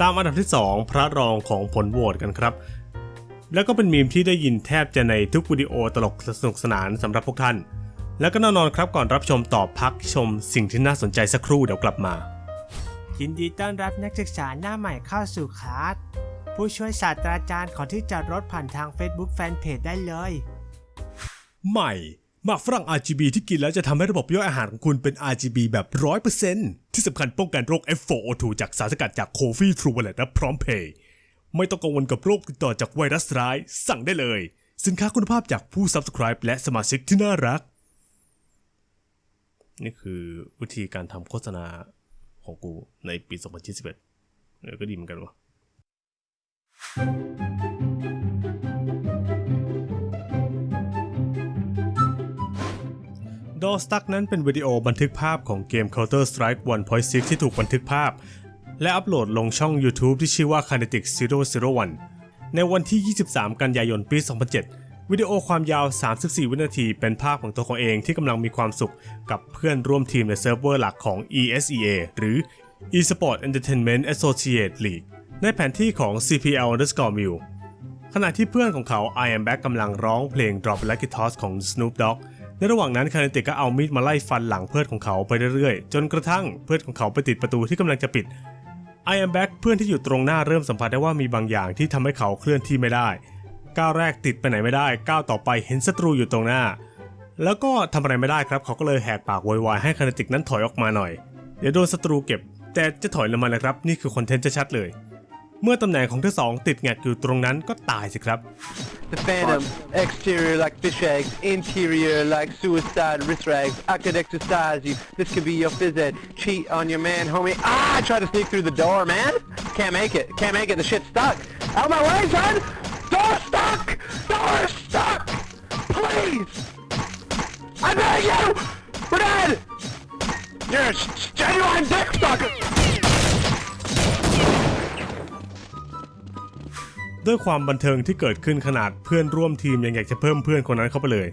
ตามอันดับที่ 2 พระรองของผลโหวตกันครับ แล้วก็เป็นมีมที่ได้ยินแทบจะในทุกวิดีโอตลกสนุกสนานสำหรับพวกท่าน แล้วก็แน่นอนครับก่อนรับชมต่อพักชมสิ่งที่น่าสนใจสักครู่เดี๋ยวกลับมายินดีต้อนรับนักศึกษาหน้าใหม่เข้าสู่คลาสผู้ช่วยศาสตราจารย์ขอที่จอดรถผ่านทาง Facebook Fanpage ได้เลย ใหม่ หมากฝรั่ง RGB ที่กินแล้วจะทำให้ระบบย่อยอาหารของคุณเป็น RGB แบบ 100%ที่สำคัญป้องกันโรค F4O2 จากสารสกัดจากโคฟี่ทรูว a ล e t และพร้อมเพย์ไม่ต้องกังวลกับโรคติดต่อจากไวรัสร้าย สั่งได้เลย สินค้าคุณภาพจากผู้ Subscribe และสมาชิกที่น่ารัก นี่คือวิธีการทำโฆษณาของกูในปี 2021เออก็ดีเหมือนกันวะ ดอสตักนั้นเป็นวิดีโอบันทึกภาพของเกม Counter Strike 1.6 ที่ถูกบันทึกภาพ และอัปโหลดลงช่อง YouTube ที่ชื่อว่า Kinetic 001 ในวันที่ 23 กันยายนปี 2007 วิดีโอความยาว 34 วินาที เป็นภาพของตัวเขาเองที่กำลังมีความสุขกับเพื่อนร่วมทีมในเซิร์ฟเวอร์หลักของ ESEA หรือ Esport Entertainment Associate League ในแผนที่ของ CPL underscore m i l ขณะที่เพื่อนของเขา I am back กำลังร้องเพลง Drop Like It Toss ของ Snoop Dogg ในระหว่างนั้นคานิติกก็เอามีดมาไล่ฟันหลังเพื่อนของเขาไปเรื่อยๆ จนกระทั่งเพื่อนของเขาไปติดประตูที่กำลังจะปิด I am back เพื่อนที่อยู่ตรงหน้าเริ่มสัมผัสได้ว่ามีบางอย่างที่ทำให้เขาเคลื่อนที่ไม่ได้ ก้าวแรกติดไปไหนไม่ได้ก้าวต่อไปเห็นศัตรูอยู่ตรงหน้า แล้วก็ทำอะไรไม่ได้ครับ เขาก็เลยแหกปากโวยวายให้คานิติกนั้นถอยออกมาหน่อย เดี๋ยวโดนศัตรูเก็บ แต่จะถอยลงมาเลยครับ นี่คือคอนเทนต์ชัดๆเลย เมื่อตำแหน่งของทั้งสองติดแงกอยู่ตรงนั้นก็ตายสิครับ The Phantom, exterior like fish eggs, interior like suicide wrist rags. I could exercise you. This could be your phys ed. Cheat on your man, homie. Ah, I tried to sneak through the door, man. Can't make it. Can't make it. The shit's stuck. Out my way, son. Door stuck. Door stuck. Please. I beg you. We're dead. You're a genuine dick sucker. ด้วยความบันเทิงที่เกิดขึ้นขนาดเพื่อนร่วมทีมยังอยากจะเพิ่มเพื่อนคนนั้นเข้าไปเลย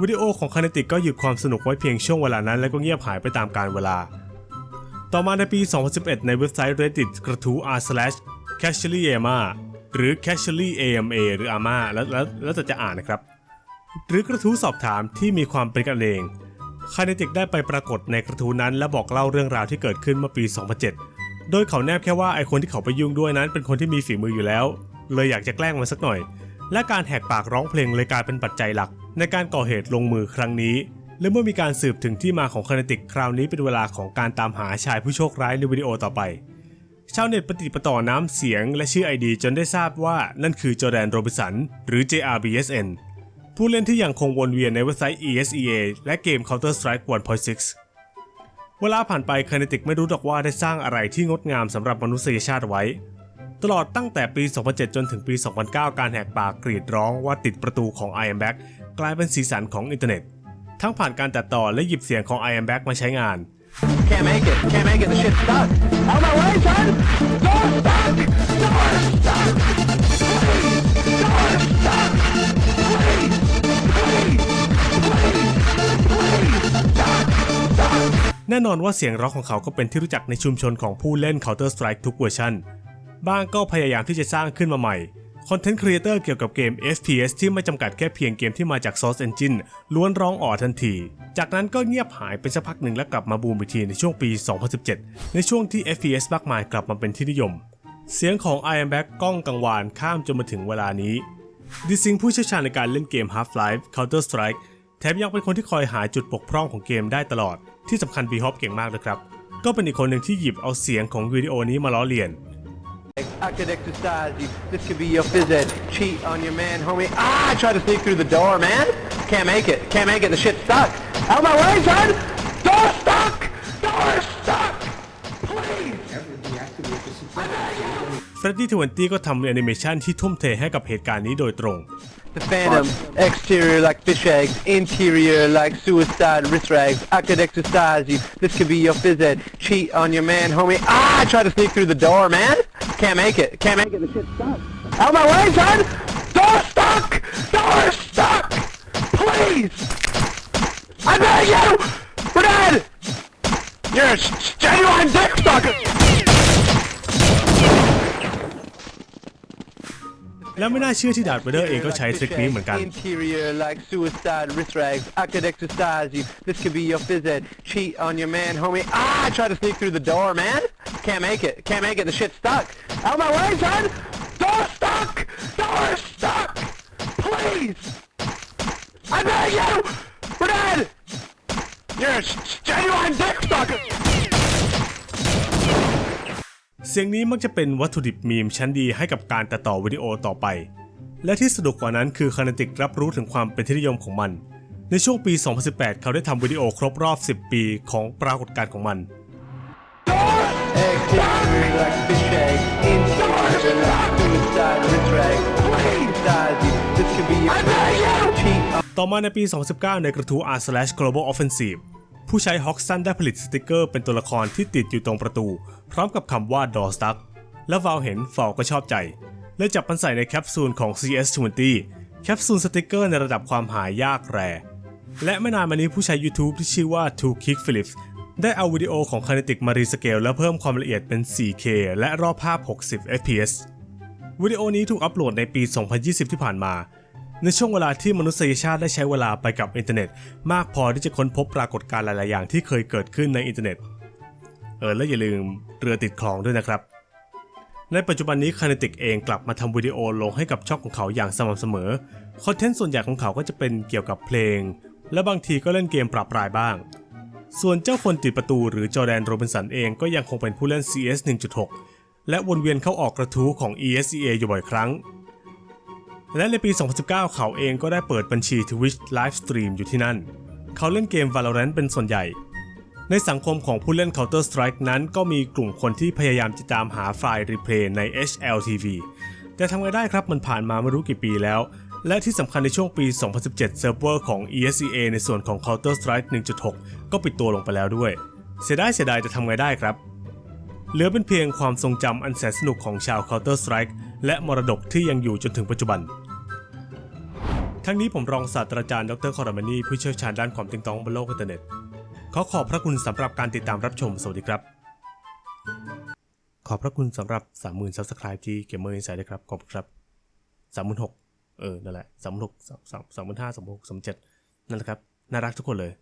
วิดีโอของคานิติกก็หยุดความสนุกไว้เพียงช่วงเวลานั้น แล้วก็เงียบหายไปตามกาลเวลา ต่อมาในปี 2011 ในเว็บไซต์ reddit กระทู้ r slash casually ama หรือ casually ama หรือ ama แล้วแล้วแล้วแต่จะอ่านนะครับ หรือกระทู้สอบถามที่มีความเป็นกันเองคานิติกได้ไปปรากฏในกระทู้นั้น และบอกเล่าเรื่องราวที่เกิดขึ้นเมื่อปี 2007 โดยเขาแนบแค่ว่าไอคนที่เขาไปยุ่งด้วยนั้น เป็นคนที่มีฝีมืออยู่แล้ว เลยอยากจะแกล้งมันสักหน่อย และการแหกปากร้องเพลงเลยกลายเป็นปัจจัยหลัก ในการก่อเหตุลงมือครั้งนี้ และเมื่อมีการสืบถึงที่มาของคานิติกคราวนี้เป็นเวลาของการตามหาชายผู้โชคร้ายในวิดีโอต่อไปชาวเน็ตปฏิประต่อน้ำเสียงและชื่อ ID จนได้ทราบว่านั่นคือจอแดนโรบิสันหรือ JRBSN ผู้เล่นที่ยังคงวนเวียนในเว็บไซต์ ESEA และเกม Counter Strike 1.6 เวลาผ่านไปคานิติกไม่รู้หรอกว่าได้สร้างอะไรที่งดงามสำหรับมนุษยชาติไว้ ตลอดตั้งแต่ปี 2007 จนถึงปี 2009 การแหกปากกรีดร้องว่าติดประตูของ I am back กลายเป็นสีสันของอินเทอร์เน็ต ทั้งผ่านการตัดต่อและหยิบเสียงของ I am back มาใช้งาน Can't make it. Can't make it. The shit's stuck. Out my way, son. Door stuck. Door แน่นอนว่าเสียงร้องของเขาก็เป็นที่รู้จักในชุมชนของผู้เล่น Counter Strike ทุกเวอร์ชันบางก็พยายามที่จะสร้างขึ้นมาใหม่คอนเทนต์ครีเอเตอร์เกี่ยวกับเกม FPS ที่ไม่จำกัดแค่เพียงเกมที่มาจาก Source Engine ล้วนร้องอ๋อทันที จากนั้นก็เงียบหายไปสักพักหนึ่งและกลับมาบูมอีกทีในช่วงปี 2017 ในช่วงที่ FPS มากมายกลับมาเป็นที่นิยม เสียงของ I am back ก้องกังวานข้ามจนมาถึงเวลานี้ดิซิงผู้เชี่ยวชาญในการเล่นเกม Half-Life Counter Strike แถมยังเป็นคนที่คอยหาจุดบกพร่องของเกมได้ตลอด ที่สำคัญ b h o p เก่งมากเลยครับ ก็เป็นอีกคนหนึ่งที่หยิบเอาเสียงของวิดีโอนี้มาล้อเลียน I could exercise you. This could be your phys ed. Cheat on your man, homie. Ah, I tried to sneak through the door, man. Can't make it. Can't make it. The shit's stuck. Out my way, son. Door stuck. Door stuck. Please. เฟรดดี้20ก็ทำแอนิเมชันที่ทุ่มเทให้กับเหตุการณ์นี้โดยตรง The Phantom, exterior like fish eggs, interior like suicide wrist rags. I could exercise you. This could be your phys ed. Cheat on your man, homie. Ah, I tried to sneak through the door, man. Can't make it. Can't make it. The shit's stuck. Out my way, son. Door stuck. Door stuck. Please. I beg you. We're dead. You're a s- genuine dick sucker. และไม่น่าเชื่อที่ดาร์ธเวเดอร์เองก็ใช้ทริคนี้เหมือนกัน Interior like suicide wrist rags. I could exercise you. This could be your phys ed. Cheat on your man, homie. Ah, I tried to sneak through the door, man. Can't make it. Can't make it. The shit's stuck. Out my way, son. Door stuck. Door stuck. Please. I beg you. We're dead. You're a genuine dick sucker. เสียงนี้มักจะเป็นวัตถุดิบมีมชั้นดีให้กับการตัดต่อวิดีโอต่อไป และที่สนุกกว่านั้นคือคานาติกรับรู้ถึงความเป็นที่นิยมของมัน ในช่วงปี 2018 เขาได้ทำวิดีโอครบรอบ 10 ปีของปรากฏการณ์ของมัน ต่อมาในปี 2019 ในกระทู้ r/global offensive ผู้ใช้ Hoxton ได้ผลิตสติกเกอร์เป็นตัวละครที่ติดอยู่ตรงประตู พร้อมกับคำว่า door stuck และวาวเห็นฟาวก็ชอบใจเลยจับมันใส่ในแคปซูลของ CS20 แคปซูลสติกเกอร์ในระดับความหายากแรและไม่นานมานี้ผู้ใช้ YouTube ที่ชื่อว่า Two Kick Phillips ได้เอาวิดีโอของ Kinetic มารีสเกลและเพิ่มความละเอียดเป็น 4K และรอบภาพ 60 FPS วิดีโอนี้ถูกอัปโหลดในปี 2020 ที่ผ่านมา ในช่วงเวลาที่มนุษยชาติได้ใช้เวลาไปกับอินเทอร์เน็ต มากพอที่จะค้นพบปรากฏการณ์หลาย ๆ อย่างที่เคยเกิดขึ้นในอินเทอร์เน็ต เออและอย่าลืมเรือติดคลองด้วยนะครับ ในปัจจุบันนี้คา n นติกเองกลับมาทำวิดีโอลงให้กับช่องของเขาอย่างสม่ำเสมอ คอนเทนต์ส่วนใหญ่ของเขาก็จะเป็นเกี่ยวกับเพลง และบางทีก็เล่นเกมปรับปรายบ้าง ส่วนเจ้าคนติดประตูหรือจอแดนโรบินสันเองก็ยังคงเป็นผู้เล่น CS 1.6 และวนเวียนเข้าออกกระทู้ของ ESEA อยู่บ่อยครั้ง และในปี 2019 เขาเองก็ได้เปิดบัญชี Twitch Live Stream อยู่ที่นั่น เขาเล่นเกม Valorant เป็นส่วนใหญ่ ในสังคมของผู้เล่น Counter Strike นั้นก็มีกลุ่มคนที่พยายามจะตามหาไฟล์รีเพลย์ใน HLTV แต่ทำไงได้ครับมันผ่านมาไม่รู้กี่ปีแล้ว และที่สำคัญในช่วงปี 2017 เซิร์ฟเวอร์ของ ESEA ในส่วนของ Counter Strike 1.6 ก็ปิดตัวลงไปแล้วด้วย เสียดายเสียดายจะทำไงได้ครับเหลือเป็นเพียงความทรงจำอันแสนสนุกของชาว Counter Strike และมรดกที่ยังอยู่จนถึงปัจจุบัน ทั้งนี้ผมรองศาสตราจารย์ดรคอร์มานีผู้เชี่ยวชาญด้านความติงตองบนโลกอินเทอร์เน็ต ขอขอบพระคุณสำหรับการติดตามรับชม สวัสดีครับ ขอบพระคุณสำหรับ 30,000 Subscribe ที่ Gamer Insight ด้วยครับขอบคุณครับ36,000เออ นั่นแหละ36,000 35,000 36,000 37,000นั่นแหละครับ น่ารักทุกคนเลย